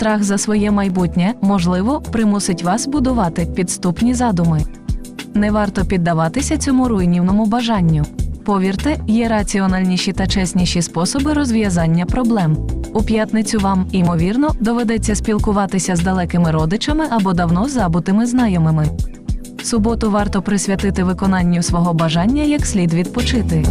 Страх за своє майбутнє, можливо, примусить вас будувати підступні задуми. Не варто піддаватися цьому руйнівному бажанню. Повірте, є раціональніші та чесніші способи розв'язання проблем. У п'ятницю вам, ймовірно, доведеться спілкуватися з далекими родичами або давно забутими знайомими. Суботу варто присвятити виконанню свого бажання як слід відпочити.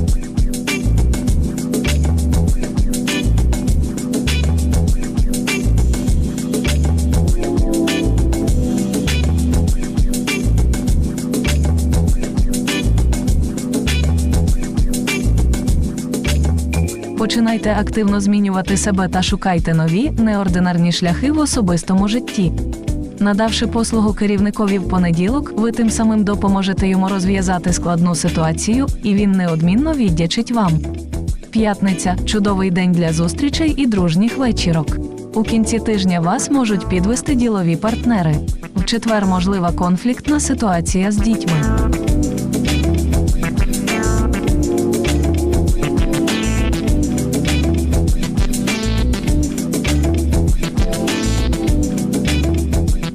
Починайте активно змінювати себе та шукайте нові, неординарні шляхи в особистому житті. Надавши послугу керівникові в понеділок, ви тим самим допоможете йому розв'язати складну ситуацію, і він неодмінно віддячить вам. П'ятниця чудовий день для зустрічей і дружніх вечірок. У кінці тижня вас можуть підвести ділові партнери. В четвер можлива конфліктна ситуація з дітьми.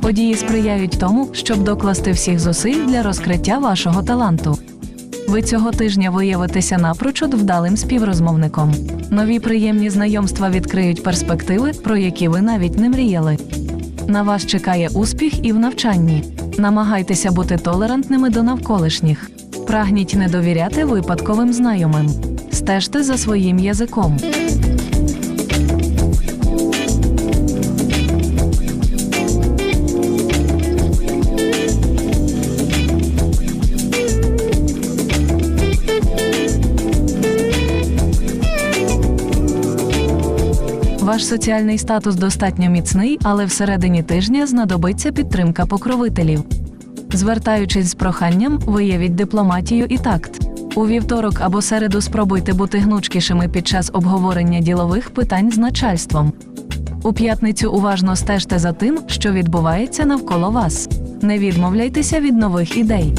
Події сприяють тому, щоб докласти всіх зусиль для розкриття вашого таланту. Ви цього тижня виявитеся напрочуд вдалим співрозмовником. Нові приємні знайомства відкриють перспективи, про які ви навіть не мріяли. На вас чекає успіх і в навчанні. Намагайтеся бути толерантними до навколишніх. Прагніть не довіряти випадковим знайомим. Стежте за своїм язиком. Ваш соціальний статус достатньо міцний, але всередині тижня знадобиться підтримка покровителів. Звертаючись з проханням, виявіть дипломатію і такт. У вівторок або середу спробуйте бути гнучкішими під час обговорення ділових питань з начальством. У п'ятницю уважно стежте за тим, що відбувається навколо вас. Не відмовляйтеся від нових ідей.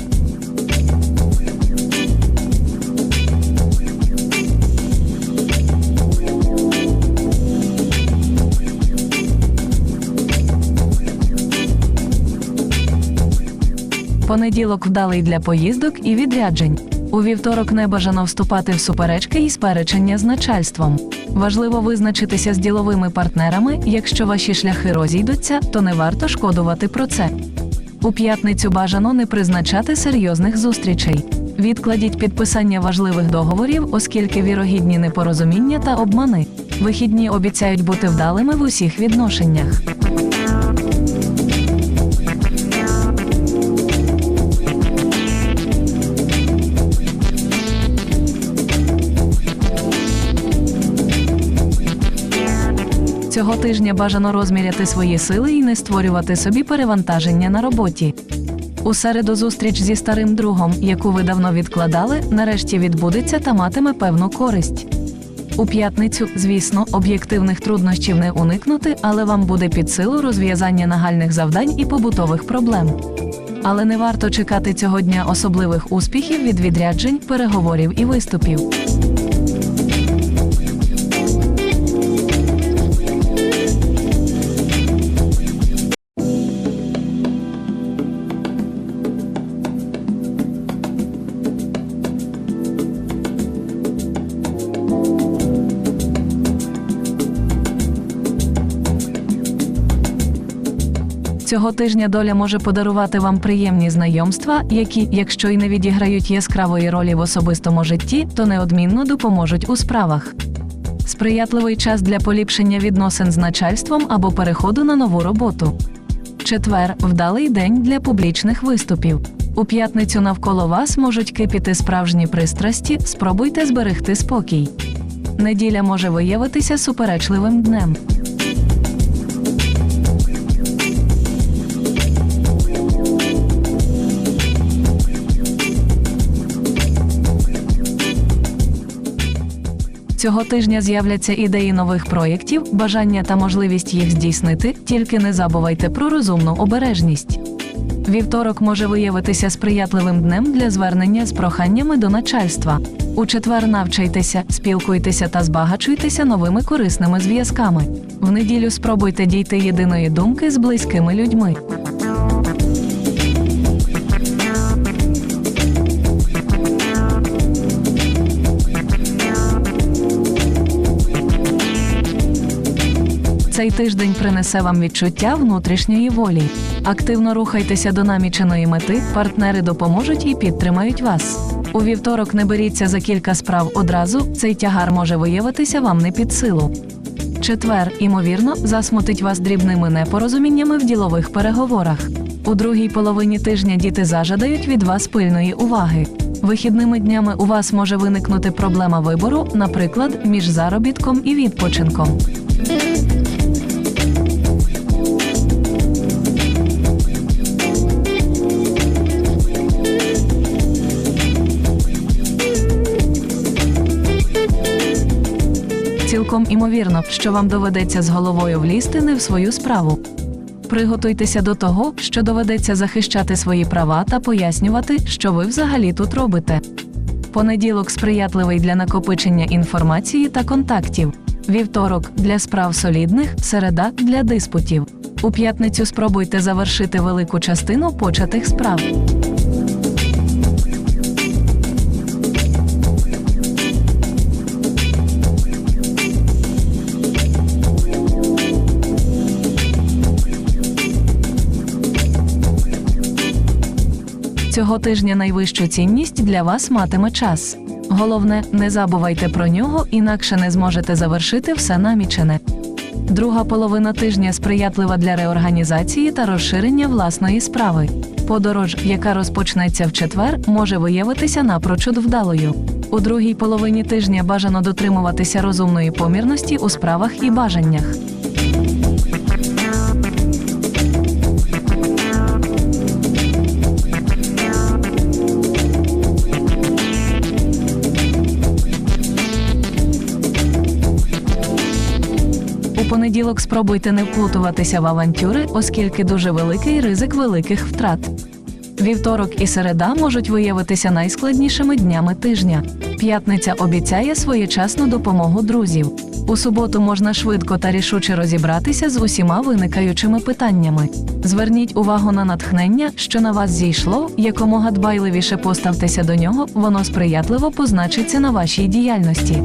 Понеділок вдалий для поїздок і відряджень. У вівторок не бажано вступати в суперечки і сперечення з начальством. Важливо визначитися з діловими партнерами. Якщо ваші шляхи розійдуться, то не варто шкодувати про це. У п'ятницю бажано не призначати серйозних зустрічей. Відкладіть підписання важливих договорів, оскільки вірогідні непорозуміння та обмани. Вихідні обіцяють бути вдалими в усіх відношеннях. Цього тижня бажано розміряти свої сили і не створювати собі перевантаження на роботі. У середу зустріч зі старим другом, яку ви давно відкладали, нарешті відбудеться та матиме певну користь. У п'ятницю, звісно, об'єктивних труднощів не уникнути, але вам буде під силу розв'язання нагальних завдань і побутових проблем. Але не варто чекати цього дня особливих успіхів від відряджень, переговорів і виступів. Цього тижня доля може подарувати вам приємні знайомства, які, якщо й не відіграють яскравої ролі в особистому житті, то неодмінно допоможуть у справах. Сприятливий час для поліпшення відносин з начальством або переходу на нову роботу. Четвер вдалий день для публічних виступів. У п'ятницю навколо вас можуть кипіти справжні пристрасті, спробуйте зберегти спокій. Неділя може виявитися суперечливим днем. Цього тижня з'являться ідеї нових проєктів, бажання та можливість їх здійснити, тільки не забувайте про розумну обережність. Вівторок може виявитися сприятливим днем для звернення з проханнями до начальства. У четвер навчайтеся, спілкуйтеся та збагачуйтеся новими корисними зв'язками. В неділю спробуйте дійти єдиної думки з близькими людьми. Цей тиждень принесе вам відчуття внутрішньої волі. Активно рухайтеся до наміченої мети, партнери допоможуть і підтримають вас. У вівторок не беріться за кілька справ одразу, цей тягар може виявитися вам не під силу. Четвер, імовірно, засмутить вас дрібними непорозуміннями в ділових переговорах. У другій половині тижня діти зажадають від вас пильної уваги. Вихідними днями у вас може виникнути проблема вибору, наприклад, між заробітком і відпочинком. Цілком імовірно, що вам доведеться з головою влізти не в свою справу. Приготуйтеся до того, що доведеться захищати свої права та пояснювати, що ви взагалі тут робите. Понеділок сприятливий для накопичення інформації та контактів. Вівторок для справ солідних, середа для диспутів. У п'ятницю спробуйте завершити велику частину початих справ. Цього тижня найвищу цінність для вас матиме час. Головне, не забувайте про нього, інакше не зможете завершити все намічене. Друга половина тижня сприятлива для реорганізації та розширення власної справи. Подорож, яка розпочнеться в четвер, може виявитися напрочуд вдалою. У другій половині тижня бажано дотримуватися розумної помірності у справах і бажаннях. Понеділок спробуйте не вплутуватися в авантюри, оскільки дуже великий ризик великих втрат. Вівторок і середа можуть виявитися найскладнішими днями тижня. П'ятниця обіцяє своєчасну допомогу друзів. У суботу можна швидко та рішуче розібратися з усіма виникаючими питаннями. Зверніть увагу на натхнення, що на вас зійшло, якомога дбайливіше поставтеся до нього, воно сприятливо позначиться на вашій діяльності.